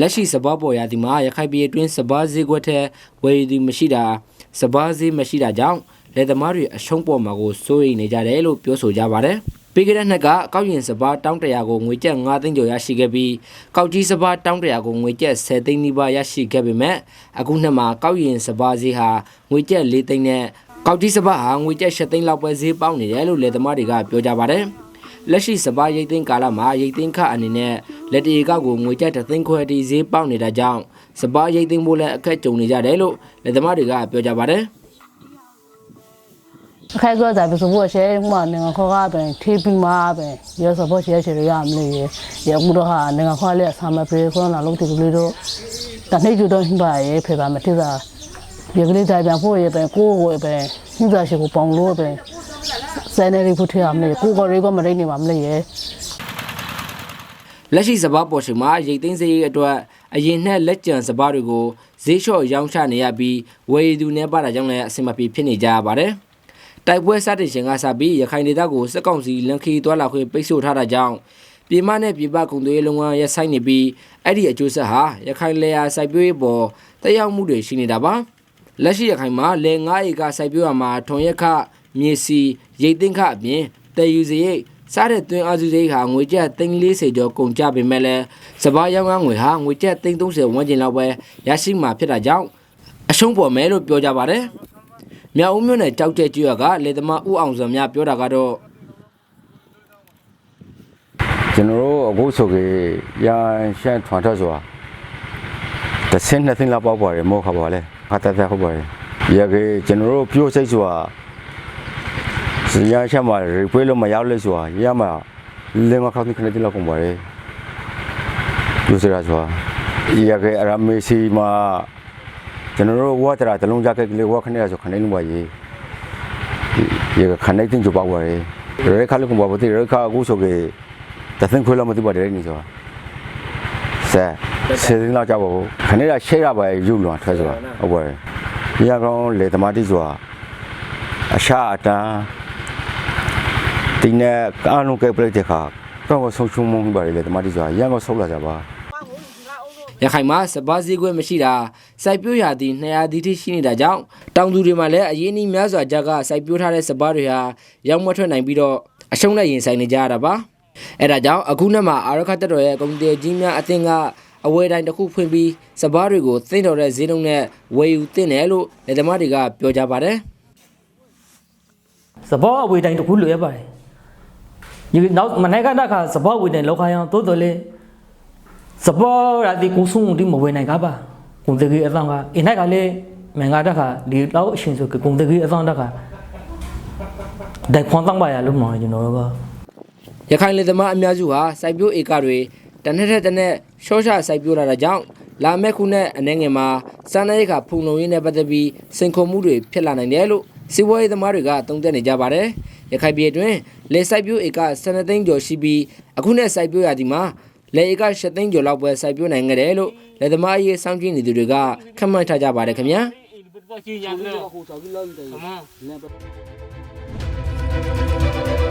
လက်ရှိစပားပေါ်ရာဒီမှာရခိုင်ပြည်အတွင်းစပားဈေးကွက်ထဲဝယ်ယူသူမရှိတာစပားဈေးမရှိတာကြောင့်လက်သမားတွေအရှုံးပေါ်မှာကိုစိုးရိမ်နေကြတယ်လို့ပြောဆိုကြပါတယ်။ပြီးခဲ့တဲ့နှစ်ကကောက်ရင်စပားတောင်းတရာကိုငွေကျပ်9သိန်းကျော်ရရှိခဲ့ပြီးကောက်ကြီးစပားတောင်းတရာကိုငွေကျပ်10သိန်းနီးပါးရရှိခဲ့ပေမဲ့အခုနှစ်မှာကောက်ရင်စပားဈေးဟာငွေကျပ်4သိန်းနဲ့ကောက်ကြီးစပားဟာငွေကျပ်10သိန်းလောက်ပဲဈေးပေါက်နေတယ်လို့လက်သမားတွေကပြောကြပါတယ်။ လက်ရှိစပားရိတ်သိမ်းကာလမှာရိတ်သိမ်းခအနေနဲ့လက်တရီကောက်ကိုငွေကျပ်တစ်သိန်းခွဲတီဈေးပေါက်နေတာကြောင့်စပားရိတ်သိမ်းဖို့လည်းအခက်ကြုံနေကြတယ်လို့လက်သမားတွေကပြောကြပါတယ် အခက်အခဲ在不是我些嘛，那个考下边提笔嘛边，有时候些些也没嘞，也不多哈，那个考嘞上面别可能老地里头，但你就当吧也陪伴没听着，也个里在边过一边过过一边，你这是个帮路边， စနေရီဖုထေရမလဲကိုကရေကမရိနေမှာမလဲရဲ့လက်ရှိစပားပေါ်ရှင်မှာရိတ်သိမ်းစေးအတွက်အရင်နဲ့လက်ကျန်စပားတွေကိုဈေးလျှော့ရောင်းချနေရပြီးဝယ်သူနဲ့ပါတာကြောင့်လည်းအဆင်မပြေဖြစ်နေကြရပါတယ်တိုက်ပွဲစတင်ခြင်းကစပြီးရခိုင်ဒေသကိုစစ်ကောင်စီလန်ခီတွာလာခွင့်ပိတ်ဆို့ထားတာကြောင့်ပြည်မနဲ့ပြည်ပကုန်သွယ်ရေးလုပ်ငန်းရပ်ဆိုင်းနေပြီးအဲ့ဒီအကျိုးဆက်ဟာရခိုင်လေယာစိုက်ပျိုးရေးပေါ်တက်ရောက်မှုတွေရှိနေတာပါလက်ရှိရခိုင်မှာလေ9ဧကစိုက်ပျိုးရမှာထွန်ရက်ခ မြေစီရိတ်သိမ်းခအပြင်တည်ယူစရိတ်စားတဲ့တွင်အားစုစိတ်ဟာငွေကျပ်340ကျော်ကုန်ကြပေမဲ့လည်းစပားရောင်းကငွေဟာငွေကျပ်330ဝန်းကျင်လောက်ပဲရရှိမှာဖြစ်တာကြောင့်အရှုံးပေါ်မယ်လို့ပြောကြပါတယ်။မြောက်ဦးမြို့နယ်ကြောက်တဲ့ကျွရကလေသမားဦးအောင်စောများပြောတာကတော့ကျွန်တော်တို့အခုဆိုကေရန်ရှန်ထွန်ထဆိုတာတစ်ဆင်းနှစ်ဆင်းလောက်ပေါက်ပါတယ်မောခါပါလေခါတသက်ဟုတ်ပါတယ်ရကေကျွန်တော်တို့ပြိုးစိတ်ဆိုတာ စရန်ရှန်မှာရီပွေးလို့မရောက်လဲဆိုတာရမှာလင်းမခောက်ခနဲ့တိလောက်ကုန်ပါတယ်ပြိုးစရာဆိုတာရကေအရမေစီမှာကျွန်တော်တို့ဝတ်တရာတလုံးကြကကလေးဝတ်ခနဲ့ဆိုခနဲ့လုံးပါရေးရကခနဲ့တင်ကြပါပါရေရခါလို့ကုန်ပါဘူးတိရခါအခုဆိုကေတသင်ခွေးလောက်မသိပါတယ်နေဆိုတာဆဲဆယ်သိန်းလောက်ကြောက်ပါဘူးခဏရရှဲရပါယူလွန်ထွက်ဆိုတာဟုတ်ပါတယ်ဒီကောင်လေသမားတိဆိုတာအရှာအတန်း ဒီနဲ့ကာနုကဲပလက်တဲ့ခါကောင်းဆုံးချုံမုန်းပါတယ်လေသမားတိဆိုတာရန်ကောဆုတ်လာကြပါရခိုင်မှာစပားစည်းကွဲမရှိတာစိုက်ပျိုးရာသီ200ဒီထိရှိနေတာကြောင့်တောင်သူတွေမှာလည်းအရင်းအနှီးများစွာကြကစိုက်ပျိုးထားတဲ့စပားတွေဟာရောင်းမထွက်နိုင်ပြီးတော့အရှုံးနဲ့ရင်ဆိုင်နေကြရတာပါအဲဒါကြောင့်အခုနှစ်မှာအာရခတက်တော်ရဲ့ကုန်တယ်ကြီးများအသင်းကအဝယ်တိုင်းတစ်ခုဖွင့်ပြီးစပားတွေကိုသင့်တော်တဲ့ဈေးနှုန်းနဲ့ဝယ်ယူသင့်တယ်လို့လက်သမားတွေကပြောကြပါတယ်စဘောအဝေတိုင်းတစ်ခုလွယ်ပါတယ်ဒီ နောက်မနေ့ကတခါစဘောအဝေတိုင်းလောက်ခိုင်းအောင်တိုးတော်လေစဘောရာဒီကိုဆုံဒီမဝေနိုင်ကပါကုန်တကြီးအဆောင်ကအင်းနိုင်ကလည်းမင်္ဂတခါဒီတော့အရှင်ဆိုကုန်တကြီးအဆောင်တခါဒိုင်ခွန်တောင်းပါရလို့နော်ကျွန်တော်တို့ကရခိုင်လေသမားအများစုဟာစိုက်ပျိုးဧကတွေတစ်နှစ်ထက်တစ်နှစ်ရှော့ရှစိုက်ပျိုးလာတာကြောင့်လာမယ့်ခုနဲ့အနေငယ်မှာစားနပ်ရိက္ခာဖုန်လုံရင်းနဲ့ပတ်သက်ပြီးစင်ခုံမှုတွေဖြစ်လာနိုင်တယ်လို့စီးပွားရေးသမားတွေကသုံးသပ်နေကြပါတယ်။ရခိုင်ပြည်အတွင်း လေစိုက်ပျိုးဧက12သိန်းကျော်ရှိပြီးအခုနဲ့စိုက်ပျိုးရဒီမှာလေဧက7သိန်းကျော်လောက်ပဲစိုက်ပျိုးနိုင်ခဲ့တယ်လို့လေသမားရေးစောင့်ကြည့်နေသူတွေကခန့်မှန်းထားကြပါတယ်ခင်ဗျာ။